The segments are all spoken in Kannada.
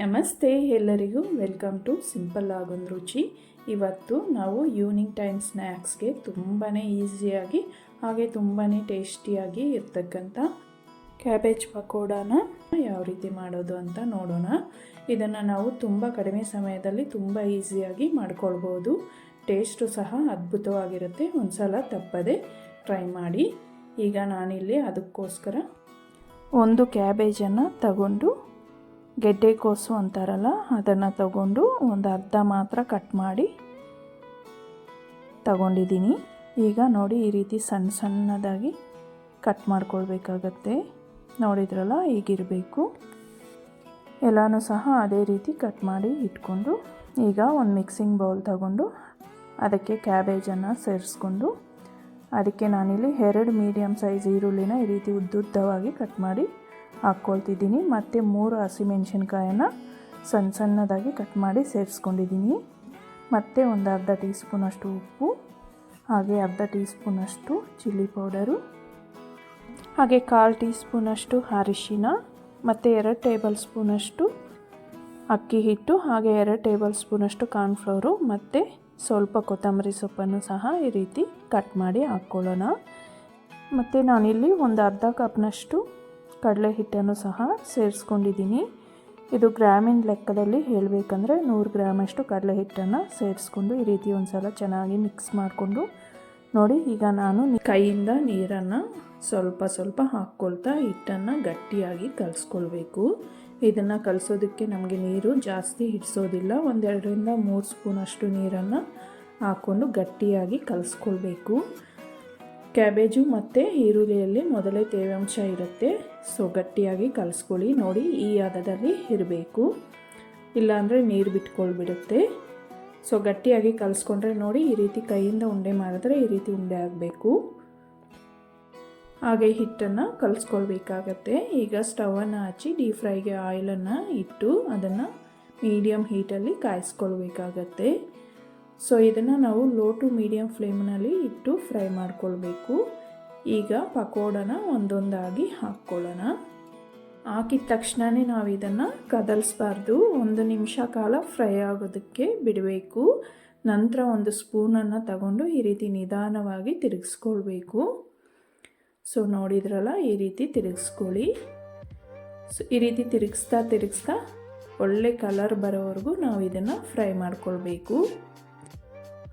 ನಮಸ್ತೆ ಎಲ್ಲರಿಗೂ. ವೆಲ್ಕಮ್ ಟು ಸಿಂಪಲ್ ಆಗೊಂದು ರುಚಿ. ಇವತ್ತು ನಾವು ಈವ್ನಿಂಗ್ ಟೈಮ್ ಸ್ನ್ಯಾಕ್ಸ್ಗೆ ತುಂಬಾ ಈಸಿಯಾಗಿ ಹಾಗೆ ತುಂಬಾ ಟೇಸ್ಟಿಯಾಗಿ ಇರ್ತಕ್ಕಂಥ ಕ್ಯಾಬೇಜ್ ಪಕೋಡಾನ ಯಾವ ರೀತಿ ಮಾಡೋದು ಅಂತ ನೋಡೋಣ. ಇದನ್ನು ನಾವು ತುಂಬ ಕಡಿಮೆ ಸಮಯದಲ್ಲಿ ತುಂಬ ಈಸಿಯಾಗಿ ಮಾಡ್ಕೊಳ್ಬೋದು. ಟೇಸ್ಟು ಸಹ ಅದ್ಭುತವಾಗಿರುತ್ತೆ. ಒಂದು ಸಲ ತಪ್ಪದೆ ಟ್ರೈ ಮಾಡಿ. ಈಗ ನಾನಿಲ್ಲಿ ಅದಕ್ಕೋಸ್ಕರ ಒಂದು ಕ್ಯಾಬೇಜನ್ನು ತಗೊಂಡು ಗೆಡ್ಡೆಕೋಸು ಅಂತಾರಲ್ಲ, ಅದನ್ನು ತಗೊಂಡು ಒಂದು ಅರ್ಧ ಮಾತ್ರ ಕಟ್ ಮಾಡಿ ತಗೊಂಡಿದ್ದೀನಿ. ಈಗ ನೋಡಿ ಈ ರೀತಿ ಸಣ್ಣ ಸಣ್ಣದಾಗಿ ಕಟ್ ಮಾಡ್ಕೊಳ್ಬೇಕಾಗತ್ತೆ. ನೋಡಿದ್ರಲ್ಲ ಈಗಿರಬೇಕು ಎಲ್ಲನೂ ಸಹ ಅದೇ ರೀತಿ ಕಟ್ ಮಾಡಿ ಇಟ್ಕೊಂಡು ಈಗ ಒಂದು ಮಿಕ್ಸಿಂಗ್ ಬೌಲ್ ತಗೊಂಡು ಅದಕ್ಕೆ ಕ್ಯಾಬೇಜನ್ನು ಸೇರಿಸ್ಕೊಂಡು ಅದಕ್ಕೆ ನಾನಿಲ್ಲಿ ಎರಡು ಮೀಡಿಯಮ್ ಸೈಜ್ ಈರುಳ್ಳಿನ ಈ ರೀತಿ ಉದ್ದುದ್ದವಾಗಿ ಕಟ್ ಮಾಡಿ ಹಾಕ್ಕೊಳ್ತಿದ್ದೀನಿ. ಮತ್ತು ಮೂರು ಹಸಿಮೆಣ್ಸಿನ್ಕಾಯನ್ನು ಸಣ್ಣ ಸಣ್ಣದಾಗಿ ಕಟ್ ಮಾಡಿ ಸೇರಿಸ್ಕೊಂಡಿದ್ದೀನಿ. ಮತ್ತು ಒಂದು ಅರ್ಧ ಟೀ ಸ್ಪೂನಷ್ಟು ಉಪ್ಪು, ಹಾಗೆ ಅರ್ಧ ಟೀ ಸ್ಪೂನಷ್ಟು ಚಿಲ್ಲಿ ಪೌಡರು, ಹಾಗೆ ಕಾಲು ಟೀ ಸ್ಪೂನಷ್ಟು ಅರಿಶಿನ, ಮತ್ತು ಎರಡು ಟೇಬಲ್ ಸ್ಪೂನಷ್ಟು ಅಕ್ಕಿ ಹಿಟ್ಟು, ಹಾಗೆ ಎರಡು ಟೇಬಲ್ ಸ್ಪೂನಷ್ಟು ಕಾರ್ನ್ಫ್ಲೋರು, ಮತ್ತು ಸ್ವಲ್ಪ ಕೊತ್ತಂಬರಿ ಸೊಪ್ಪನ್ನು ಸಹ ಈ ರೀತಿ ಕಟ್ ಮಾಡಿ ಹಾಕ್ಕೊಳ್ಳೋಣ. ಮತ್ತು ನಾನಿಲ್ಲಿ ಒಂದು ಅರ್ಧ ಕಪ್ನಷ್ಟು ಕಡಲೆ ಹಿಟ್ಟನ್ನು ಸಹ ಸೇರಿಸ್ಕೊಂಡಿದ್ದೀನಿ. ಇದು ಗ್ರಾಮಿನ ಲೆಕ್ಕದಲ್ಲಿ ಹೇಳಬೇಕಂದ್ರೆ ನೂರು ಗ್ರಾಮಷ್ಟು ಕಡಲೆ ಹಿಟ್ಟನ್ನು ಸೇರಿಸ್ಕೊಂಡು ಈ ರೀತಿ ಒಂದು ಸಲ ಚೆನ್ನಾಗಿ ಮಿಕ್ಸ್ ಮಾಡಿಕೊಂಡು ನೋಡಿ, ಈಗ ನಾನು ಕೈಯಿಂದ ನೀರನ್ನು ಸ್ವಲ್ಪ ಸ್ವಲ್ಪ ಹಾಕ್ಕೊಳ್ತಾ ಹಿಟ್ಟನ್ನು ಗಟ್ಟಿಯಾಗಿ ಕಲಿಸ್ಕೊಳ್ಬೇಕು. ಇದನ್ನು ಕಲಿಸೋದಕ್ಕೆ ನಮಗೆ ನೀರು ಜಾಸ್ತಿ ಹಿಡಿಸೋದಿಲ್ಲ. ಒಂದೆರಡರಿಂದ ಮೂರು ಸ್ಪೂನಷ್ಟು ನೀರನ್ನು ಹಾಕ್ಕೊಂಡು ಗಟ್ಟಿಯಾಗಿ ಕಲಿಸ್ಕೊಳ್ಬೇಕು. ಕ್ಯಾಬೇಜು ಮತ್ತು ಈರುಳ್ಳಿಯಲ್ಲಿ ಮೊದಲೇ ತೇವಾಂಶ ಇರುತ್ತೆ. ಸೊ ಗಟ್ಟಿಯಾಗಿ ಕಲಿಸ್ಕೊಳ್ಳಿ. ನೋಡಿ, ಈ ಹದದಲ್ಲಿ ಇರಬೇಕು. ಇಲ್ಲಾಂದರೆ ನೀರು ಬಿಟ್ಕೊಳ್ಬಿಡುತ್ತೆ. ಸೊ ಗಟ್ಟಿಯಾಗಿ ಕಲಸ್ಕೊಂಡ್ರೆ ನೋಡಿ, ಈ ರೀತಿ ಕೈಯಿಂದ ಉಂಡೆ ಮಾಡಿದ್ರೆ ಈ ರೀತಿ ಉಂಡೆ ಆಗಬೇಕು. ಹಾಗೆ ಹಿಟ್ಟನ್ನು ಕಲಿಸ್ಕೊಳ್ಬೇಕಾಗತ್ತೆ. ಈಗ ಸ್ಟವನ್ನು ಹಚ್ಚಿ ಡೀಪ್ ಫ್ರೈಗೆ ಆಯಿಲನ್ನು ಇಟ್ಟು ಅದನ್ನು ಮೀಡಿಯಮ್ ಹೀಟಲ್ಲಿ ಕಾಯಿಸ್ಕೊಳ್ಬೇಕಾಗತ್ತೆ. ಸೊ ಇದನ್ನು ನಾವು ಲೋ ಟು ಮೀಡಿಯಮ್ ಫ್ಲೇಮ್ನಲ್ಲಿ ಇಟ್ಟು ಫ್ರೈ ಮಾಡ್ಕೊಳ್ಬೇಕು. ಈಗ ಪಕೋಡನ ಒಂದೊಂದಾಗಿ ಹಾಕ್ಕೊಳ್ಳೋಣ. ಹಾಕಿದ ತಕ್ಷಣವೇ ನಾವು ಇದನ್ನು ಕದಲಿಸ್ಬಾರ್ದು. ಒಂದು ನಿಮಿಷ ಕಾಲ ಫ್ರೈ ಆಗೋದಕ್ಕೆ ಬಿಡಬೇಕು. ನಂತರ ಒಂದು ಸ್ಪೂನನ್ನು ತಗೊಂಡು ಈ ರೀತಿ ನಿಧಾನವಾಗಿ ತಿರುಗಿಸ್ಕೊಳ್ಬೇಕು. ಸೊ ನೋಡಿದ್ರಲ್ಲ, ಈ ರೀತಿ ತಿರುಗಿಸ್ಕೊಳ್ಳಿ. ಸೊ ಈ ರೀತಿ ತಿರುಗಿಸ್ತಾ ತಿರುಗಿಸ್ತಾ ಒಳ್ಳೆ ಕಲರ್ ಬರೋವರೆಗೂ ನಾವು ಇದನ್ನು ಫ್ರೈ ಮಾಡ್ಕೊಳ್ಬೇಕು.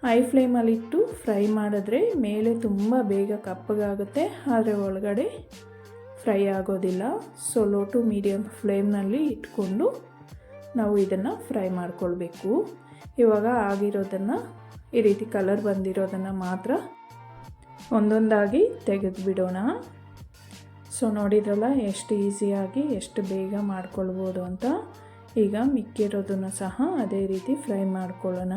ಹೈ ಫ್ಲೇಮಲ್ಲಿಟ್ಟು ಫ್ರೈ ಮಾಡಿದ್ರೆ ಮೇಲೆ ತುಂಬ ಬೇಗ ಕಪ್ಪಗಾಗುತ್ತೆ, ಆದರೆ ಒಳಗಡೆ ಫ್ರೈ ಆಗೋದಿಲ್ಲ. ಸೊ ಲೋ ಟು ಮೀಡಿಯಮ್ ಫ್ಲೇಮ್ನಲ್ಲಿ ಇಟ್ಕೊಂಡು ನಾವು ಇದನ್ನು ಫ್ರೈ ಮಾಡ್ಕೊಳ್ಬೇಕು. ಇವಾಗ ಆಗಿರೋದನ್ನು, ಈ ರೀತಿ ಕಲರ್ ಬಂದಿರೋದನ್ನು ಮಾತ್ರ ಒಂದೊಂದಾಗಿ ತೆಗೆದು ಬಿಡೋಣ ಸೊ ನೋಡಿದ್ರಲ್ಲ, ಎಷ್ಟು ಈಸಿಯಾಗಿ ಎಷ್ಟು ಬೇಗ ಮಾಡ್ಕೊಳ್ಬೋದು ಅಂತ. ಈಗ ಮಿಕ್ಕಿರೋದನ್ನು ಸಹ ಅದೇ ರೀತಿ ಫ್ರೈ ಮಾಡ್ಕೊಳ್ಳೋಣ.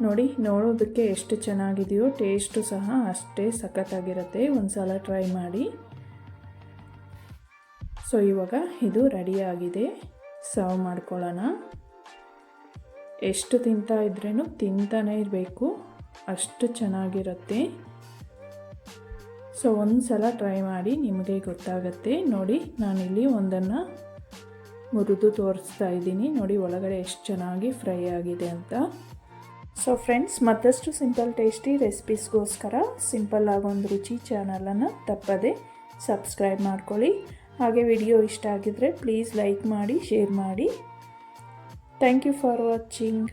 ನೋಡಿ, ನೋಡೋದಕ್ಕೆ ಎಷ್ಟು ಚೆನ್ನಾಗಿದೆಯೋ ಟೇಸ್ಟು ಸಹ ಅಷ್ಟೇ ಸಖತ್ತಾಗಿರುತ್ತೆ. ಒಂದು ಸಲ ಟ್ರೈ ಮಾಡಿ. ಸೊ, ಇವಾಗ ಇದು ರೆಡಿಯಾಗಿದೆ. ಸರ್ವ್ ಮಾಡ್ಕೊಳ್ಳೋಣ. ಎಷ್ಟು ತಿಂತಾ ಇದ್ರೂ ತಿಂತಾನೇ ಇರಬೇಕು. ಅಷ್ಟು ಚೆನ್ನಾಗಿರುತ್ತೆ. ಸೊ ಒಂದು ಸಲ ಟ್ರೈ ಮಾಡಿ ನಿಮಗೆ ಗೊತ್ತಾಗುತ್ತೆ. ನೋಡಿ, ನಾನಿಲ್ಲಿ ಒಂದನ್ನು ಮುರಿದು ತೋರಿಸ್ತಾ ಇದ್ದೀನಿ. ನೋಡಿ, ಒಳಗಡೆ ಎಷ್ಟು ಚೆನ್ನಾಗಿ ಫ್ರೈ ಆಗಿದೆ ಅಂತ. ಸೊ ಫ್ರೆಂಡ್ಸ್ ಮತ್ತಷ್ಟು ಸಿಂಪಲ್ ಟೇಸ್ಟಿ ರೆಸಿಪೀಸ್ಗೋಸ್ಕರ ಸಿಂಪಲ್ ಆಗೊಂದು ರುಚಿ ಚಾನಲನ್ನು ತಪ್ಪದೆ ಸಬ್ಸ್ಕ್ರೈಬ್ ಮಾಡ್ಕೊಳ್ಳಿ. ಹಾಗೆ ವಿಡಿಯೋ ಇಷ್ಟ ಆಗಿದರೆ ಪ್ಲೀಸ್ ಲೈಕ್ ಮಾಡಿ ಶೇರ್ ಮಾಡಿ. Thank you for watching